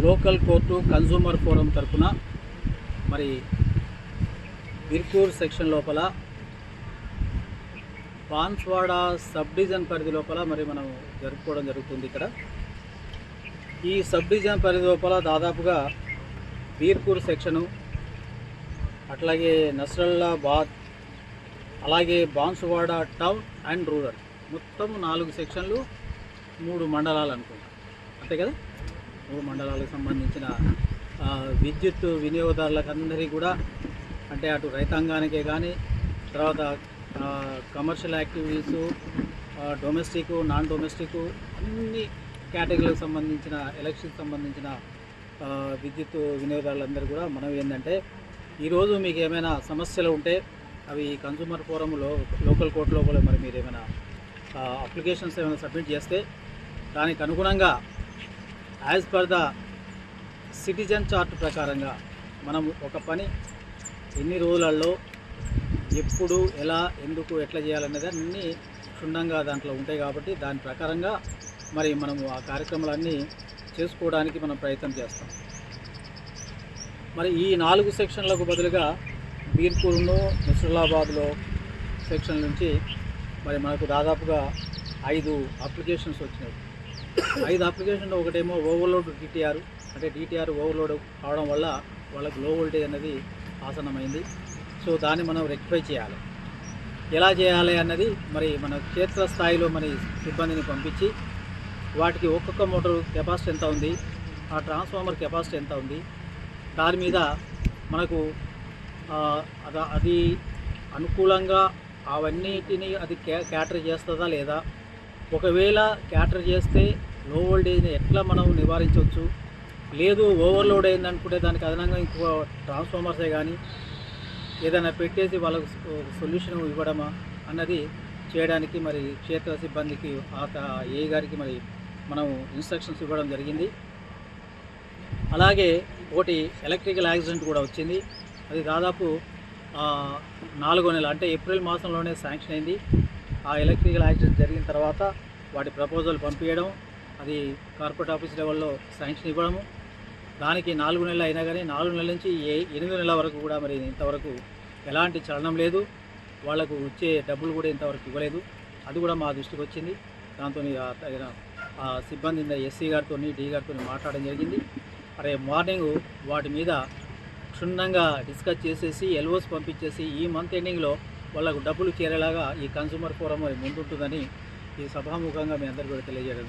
Local court consumer forum తరఫున మరి బిర్పూర్ section లోపల బాన్స్వాడ సబ్ డివిజన్ పరిధి లోపల మరి మనం జరుపుకోవడం జరుగుతుంది ఇక్కడ. ఈ సబ్ డివిజన్ పరిధి లోపల దాదాపుగా బీర్పూర్ సెక్షను అట్లాగే నస్రల్లాబాద్ అలాగే బాన్సువాడ టౌన్ అండ్ రూరల్. మొత్తం నాలుగు సెక్షన్లు మూడు మండలాలు అనుకుంటా. అంతే కదా? మండలాలకు సంబంధించిన విద్యుత్ వినియోగదారులకు అందరికీ కూడా అంటే అటు రైతాంగానికే కానీ తర్వాత commercial activities domestic non domestic అన్ని కేటగిరీలకు సంబంధించిన ఎలక్షన్కి సంబంధించిన విద్యుత్ వినియోగదారులందరూ కూడా మనం ఏంటంటే ఈరోజు మీకు ఏమైనా సమస్యలు ఉంటే అవి కన్సూమర్ ఫోరంలో లోకల్ కోర్టులో కూడా మరి మీరు ఏమైనా అప్లికేషన్స్ ఏమైనా సబ్మిట్ చేస్తే దానికి అనుగుణంగా as per the citizen chart ప్రకారంగా మనం ఒక పని ఎన్ని రోజులలో ఎప్పుడు ఎలా ఎందుకు ఎట్లా చేయాలనేది అన్నీ క్షుణ్ణంగా దాంట్లో ఉంటాయి కాబట్టి దాని ప్రకారంగా మరి మనము ఆ కార్యక్రమాలన్నీ చేసుకోవడానికి మనం ప్రయత్నం చేస్తాం. మరి ఈ నాలుగు సెక్షన్లకు బదులుగా బీర్పూర్ను నసులాబాద్లో సెక్షన్ నుంచి మరి మనకు దాదాపుగా ఐదు అప్లికేషన్స్ వచ్చినాయి. ఐదు అప్లికేషన్లో ఒకటేమో ఓవర్లోడ్ డిటిఆర్. అంటే డిటిఆర్ ఓవర్లోడ్ అవడం వల్ల వాళ్ళకి లో వోల్టేజ్ అనేది ఆసనమైంది సో దాన్ని మనం రెక్టిఫై చేయాలి. ఎలా చేయాలి అన్నది మరి మన క్షేత్ర స్థాయిలో మరి సిబ్బందిని పంపించి వాటికి ఒక్కొక్క మోటార్ కెపాసిటీ ఎంత ఉంది ఆ ట్రాన్స్ఫార్మర్ కెపాసిటీ ఎంత ఉంది దాని మీద మనకు అద- అది అనుకూలంగా అవన్నిటిని అది క్యా క్యాటర్ చేస్తుందా లేదా? ఒకవేళ క్యాటర్ చేస్తే లో వోల్టేజ్ని ఎట్లా మనం నివారించవచ్చు? లేదు ఓవర్లోడ్ అయింది అనుకుంటే దానికి అదనంగా ఇంకో ట్రాన్స్ఫార్మర్సే కానీ ఏదైనా పెట్టేసి వాళ్ళకు సొల్యూషన్ ఇవ్వడమా? అన్నది చేయడానికి మరి క్షేత్ర సిబ్బందికి ఆ ఏ గారికి మరి మనం ఇన్స్ట్రక్షన్స్ ఇవ్వడం జరిగింది. అలాగే ఒకటి ఎలక్ట్రికల్ యాక్సిడెంట్ కూడా వచ్చింది. అది దాదాపు నాలుగో నెల అంటే ఏప్రిల్ మాసంలోనే శాంక్షన్ అయింది. ఆ ఎలక్ట్రికల్ యాక్సిడెంట్ జరిగిన తర్వాత వాటి ప్రపోజల్ పంపించడం అది కార్పొరేట్ ఆఫీస్ లెవెల్లో శాంక్షన్ ఇవ్వడము. దానికి నాలుగు నెలలు అయినా కానీ నాలుగు నెలల నుంచి ఏ ఎనిమిది నెలల వరకు కూడా మరి ఇంతవరకు ఎలాంటి చలనం లేదు. వాళ్ళకు వచ్చే డబ్బులు కూడా ఇంతవరకు ఇవ్వలేదు. అది కూడా మా దృష్టికి వచ్చింది. దాంతో తగిన ఆ సిబ్బంది ఎస్సీ గారితో డి గారితో మాట్లాడడం జరిగింది. అరే మార్నింగ్ వాటి మీద క్షుణ్ణంగా డిస్కస్ చేసేసి ఎల్ఓస్ పంపించేసి ఈ మంత్ ఎండింగ్లో వాళ్ళకు డబ్బులు చేరేలాగా ఈ కన్సూమర్ ఫోరం మరి ముందుంటుందని ఈ సభాముఖంగా మీ అందరికీ కూడా తెలియజేయడం